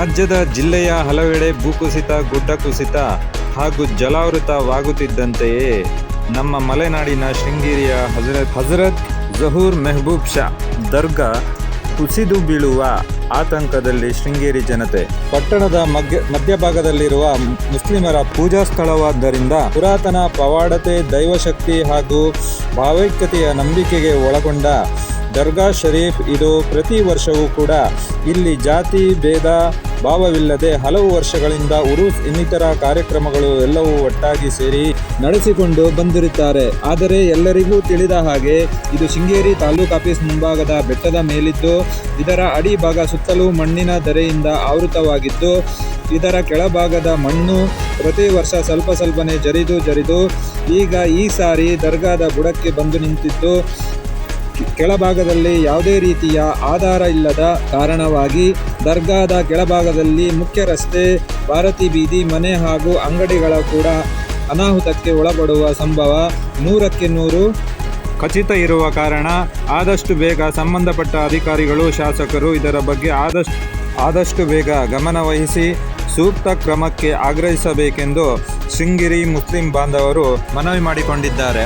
ರಾಜ್ಯದ ಜಿಲ್ಲೆಯ ಹಲವೆಡೆ ಭೂಕುಸಿತ ಗುಡ್ಡ ಕುಸಿತ ಹಾಗೂ ಜಲಾವೃತವಾಗುತ್ತಿದ್ದಂತೆಯೇ ನಮ್ಮ ಮಲೆನಾಡಿನ ಶೃಂಗೇರಿಯ ಹಜರತ್ ಹಜರತ್ ಜಹೂರ್ ಮೆಹಬೂಬ್ ಶಾ ದರ್ಗಾ ಕುಸಿದು ಬೀಳುವ ಆತಂಕದಲ್ಲಿ ಶೃಂಗೇರಿ ಜನತೆ. ಪಟ್ಟಣದ ಮಧ್ಯ ಮಧ್ಯಭಾಗದಲ್ಲಿರುವ ಮುಸ್ಲಿಮರ ಪೂಜಾ ಸ್ಥಳವಾದ್ದರಿಂದ ಪುರಾತನ ಪವಾಡತೆ ದೈವಶಕ್ತಿ ಹಾಗೂ ಭಾವೈಕ್ಯತೆಯ ನಂಬಿಕೆಗೆ ಒಳಗೊಂಡ ದರ್ಗಾ ಶರೀಫ್ ಇದು ಪ್ರತಿ ವರ್ಷವೂ ಕೂಡ ಇಲ್ಲಿ ಜಾತಿ ಭೇದ ಭಾವವಿಲ್ಲದೆ ಹಲವು ವರ್ಷಗಳಿಂದ ಉರುಸ್ ಇನ್ನಿತರ ಕಾರ್ಯಕ್ರಮಗಳು ಎಲ್ಲವೂ ಒಟ್ಟಾಗಿ ಸೇರಿ ನಡೆಸಿಕೊಂಡು ಬಂದಿರುತ್ತಾರೆ. ಆದರೆ ಎಲ್ಲರಿಗೂ ತಿಳಿದ ಹಾಗೆ ಇದು ಶೃಂಗೇರಿ ತಾಲೂಕು ಆಫೀಸ್ ಮುಂಭಾಗದ ಬೆಟ್ಟದ ಮೇಲಿದ್ದು, ಇದರ ಅಡಿಭಾಗ ಸುತ್ತಲೂ ಮಣ್ಣಿನ ಧರೆಯಿಂದ ಆವೃತವಾಗಿದ್ದು, ಇದರ ಕೆಳಭಾಗದ ಮಣ್ಣು ಪ್ರತಿ ವರ್ಷ ಸ್ವಲ್ಪ ಸ್ವಲ್ಪನೇ ಜರಿದು ಜರಿದು, ಈಗ ಈ ಸಾರಿ ದರ್ಗಾದ ಬುಡಕ್ಕೆ ಬಂದು ನಿಂತಿದ್ದು ಕೆಳಭಾಗದಲ್ಲಿ ಯಾವುದೇ ರೀತಿಯ ಆಧಾರ ಇಲ್ಲದ ಕಾರಣವಾಗಿ ದರ್ಗಾದ ಕೆಳಭಾಗದಲ್ಲಿ ಮುಖ್ಯ ರಸ್ತೆ, ಭಾರತಿ ಬೀದಿ, ಮನೆ ಹಾಗೂ ಅಂಗಡಿಗಳ ಕೂಡ ಅನಾಹುತಕ್ಕೆ ಒಳಪಡುವ ಸಂಭವ ನೂರಕ್ಕೆ ನೂರು. ಖಚಿತ ಇರುವ ಕಾರಣ ಆದಷ್ಟು ಬೇಗ ಸಂಬಂಧಪಟ್ಟ ಅಧಿಕಾರಿಗಳು, ಶಾಸಕರು ಇದರ ಬಗ್ಗೆ ಆದಷ್ಟು ಆದಷ್ಟು ಬೇಗ ಗಮನವಹಿಸಿ ಸೂಕ್ತ ಕ್ರಮಕ್ಕೆ ಆಗ್ರಹಿಸಬೇಕೆಂದು ಶೃಂಗಿರಿ ಮುಸ್ಲಿಂ ಬಾಂಧವರು ಮನವಿ ಮಾಡಿಕೊಂಡಿದ್ದಾರೆ.